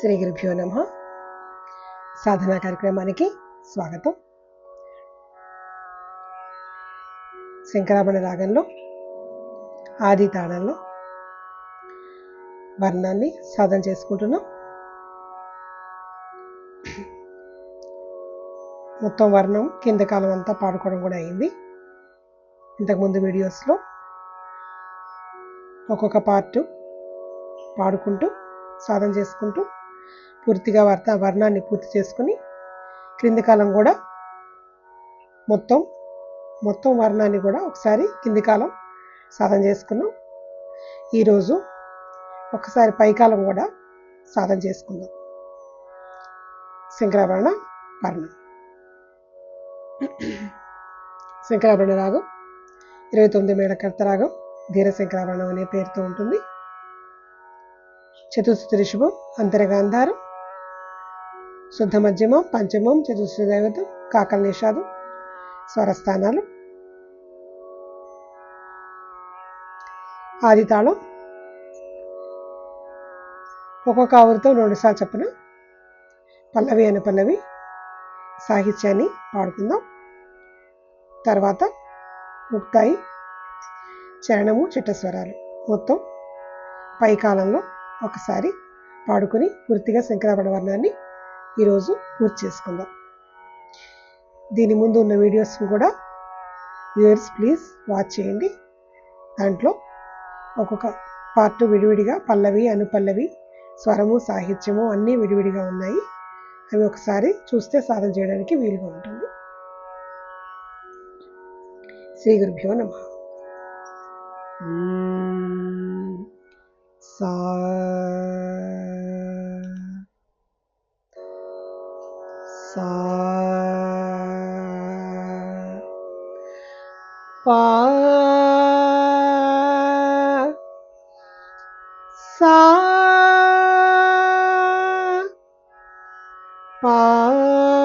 శ్రీ గురుభ్యో నమ. సాధనా కార్యక్రమానికి స్వాగతం. శంకరాభరణ రాగంలో ఆది తాళంలో వర్ణాన్ని సాధన చేసుకుంటున్నాం. మొత్తం వర్ణం కింద కాలం అంతా పాడుకోవడం కూడా అయింది. ఇంతకుముందు వీడియోస్లో ఒక్కొక్క పార్ట్ పాడుకుంటూ సాధన చేసుకుంటూ పూర్తిగా వర్త వర్ణాన్ని పూర్తి చేసుకుని క్రింది కాలం కూడా మొత్తం మొత్తం వర్ణాన్ని కూడా ఒకసారి కింది కాలం సాధన చేసుకున్నాం. ఈరోజు ఒకసారి పైకాలం కూడా సాధన చేసుకుందాం. శంకరాభరణ వర్ణం. శంకరాభరణ రాగం. ఇరవై తొమ్మిది మేడకర్త రాగం. ధీర శంకరాభరణం అనే పేరుతో ఉంటుంది. చతుర్థ ఋషభం అంతరగాంధారం శుద్ధ మధ్యమం పంచమం చతుర్థ దైవతం కాకల నిషాదం స్వరస్థానాలు. ఆది తాళం ఒక్కొక్క ఆవురితో రెండుసార్లు చొప్పున పల్లవి అనే పల్లవి సాహిత్యాన్ని పాడుకుందాం. తర్వాత ముక్తాయి చరణము చిట్టస్వరాలు. మొత్తం పై కాలంలో ఒకసారి పాడుకుని పూర్తిగా శంకరాభరణ వర్ణాన్ని ఈరోజు పూర్తి చేసుకుందాం. దీని ముందు ఉన్న వీడియోస్ కూడా వ్యూయర్స్ ప్లీజ్ వాచ్ చేయండి. దాంట్లో ఒక్కొక్క పార్ట్ విడివిడిగా పల్లవి అనుపల్లవి స్వరము సాహిత్యము అన్నీ విడివిడిగా ఉన్నాయి. అవి ఒకసారి చూస్తే సాధన చేయడానికి వీలుగా ఉంటుంది. శ్రీ గురుభ్యో నమ. సా సా పా సా పా సా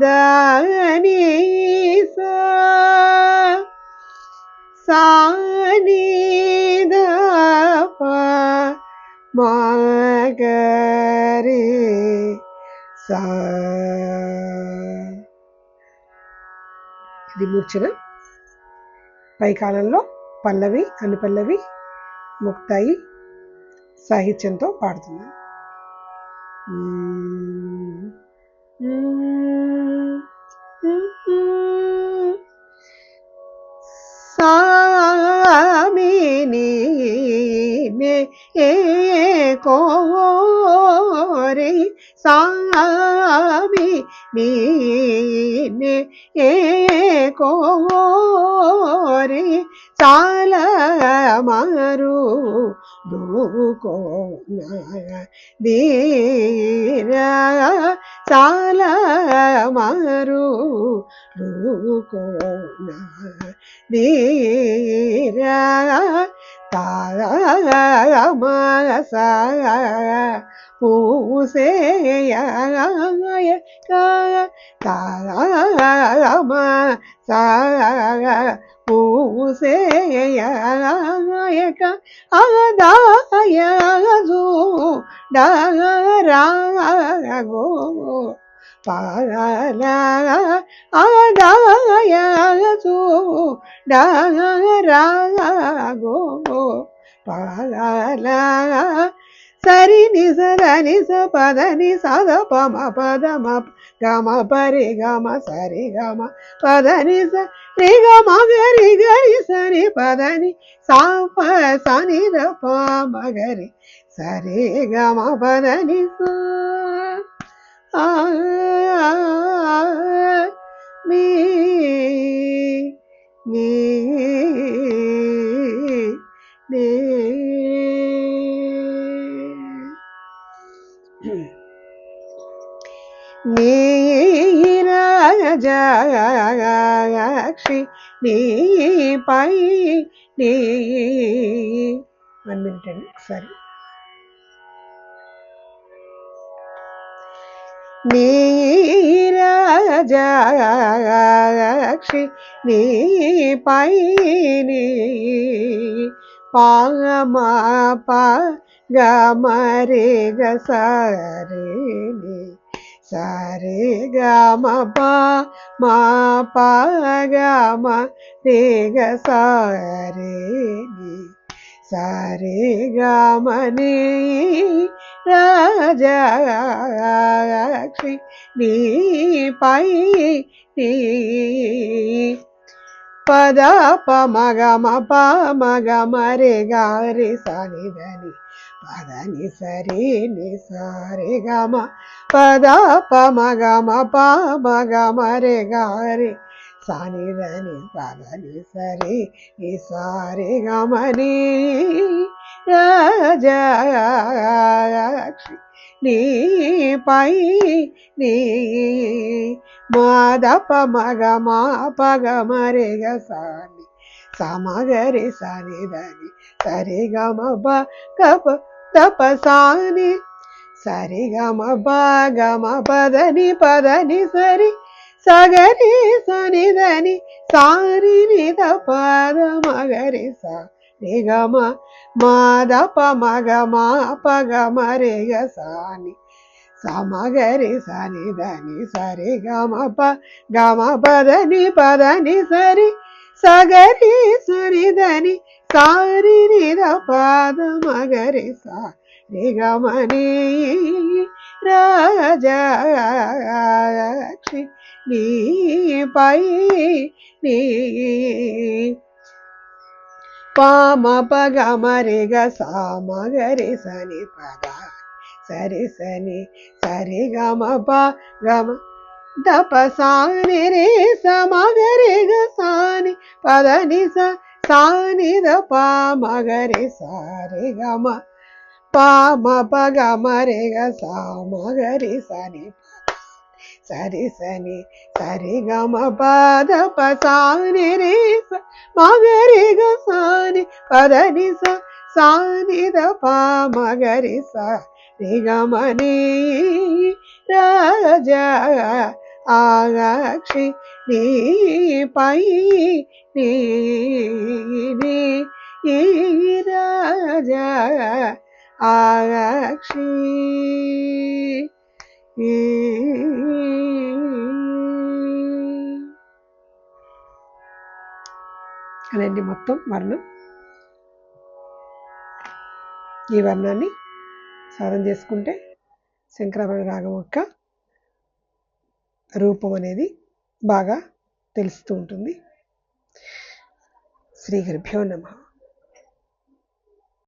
దని సా సా ని ద సా. ఇది మూర్ఛన. పైకాలంలో పల్లవి అనుపల్లవి ముక్తాయి సాహిత్యంతో పాడుతున్నాను. சாமினி ஏ கோரை சாமி நீ ஏ கோரை சால மாறு தூக்கோ வீர చాలా మారు దూకో దీరా తామస పూసేయ తామ సా పూసేయక అదాయజు డరాగో పాల ఆదాయజు డరాగో పాల సరి నిస దని స పద ని సద పమ పద మ గమ పరి గమ సరి గమ పద ని స రి గమ గరి గరి సరి పద ని సా ప స ని ద ప మ గరి సరి గమ పద ని స ఆ మీ మీ నీపై నీ వన్ మినిట్ అండి ఒకసారి. నీరాజాక్షి నీ పైని పాగమ గమరి గసరి సరి గమ పా మా పగమ రే గసరి సరి గమని రాజాక్షి నీ పై నీ పద పమగమ పమగమ రే గారి సనిదని పదని సరి ని సరి గమ పద పమ గమ పమ గమ రే గారి సనిదని పదని సరి ని సారి గమని. రాజాక్షి నీ పై నీ మాద మగ మా పగమ మరిగ సాని. సమగరి సని దని సరి గమ బ కప తపసాని. సరి గమ గమ పదని పదని సరి. సగరి సనిదని సారి నిద పద మగరి. సా నిగమ మాదప మగ మా పగ మరిగ సాని సమగరి సనిదని సరి గమ ప గమ పదని పదని సరి. సగరి సరి సారి నిద పాద మగరి సా నిగమని రాజాక్షి నీ పై నీ పామ పగ మరిగ సామగరి సని పద సరి సని సరి గమ ప గమ దప సాని రే సమగరి గ సాని పద సాని ద పా మగరి సారి గమ. పామ పగ మరిగ సామగరి సని సరి సని సరి గమ. పద పసాని రే మగరి గ సాని పద ని సానిద పామగరి పా మగరి స ఆగాక్షి నీ పై నీ రాజ ఈ ఆగాక్షి అదండి మొత్తం వర్ణం ఈ వర్ణాన్ని సాధన చేసుకుంటే శంకరాభరణ రాగం యొక్క రూపం అనేది బాగా తెలుస్తూ ఉంటుంది. శ్రీ గురుభ్యో నమ.